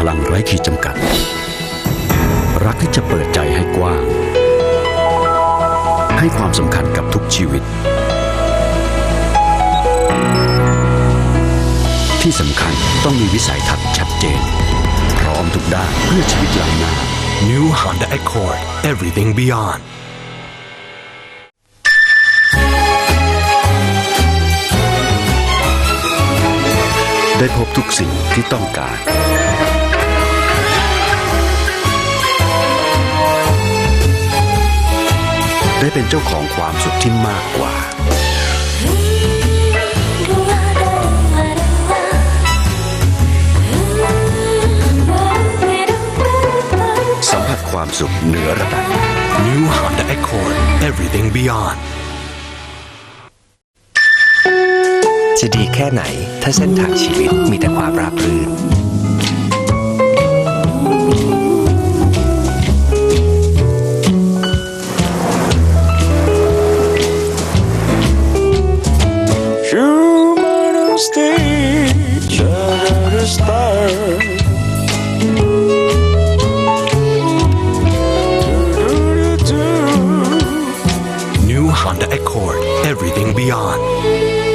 พลังไร้ขีดจำกัด รักที่จะเปิดใจให้กว้าง ให้ความสำคัญกับทุกชีวิต ที่สำคัญต้องมีวิสัยทัศน์ชัดเจน พร้อมทุกด้านเพื่อชีวิตหลังหน้า New Honda Accord Everything Beyond ได้พบทุกสิ่งที่ต้องการ ได้เป็นเจ้าของความสุขที่มากกว่า สัมผัสความสุขเหนือระดับ New Honda Accord Everything Beyond จะดีแค่ไหนถ้าเส้นทางชีวิตมีแต่ความราบรื่น Human on stage under the stars. Honda Accord, everything beyond.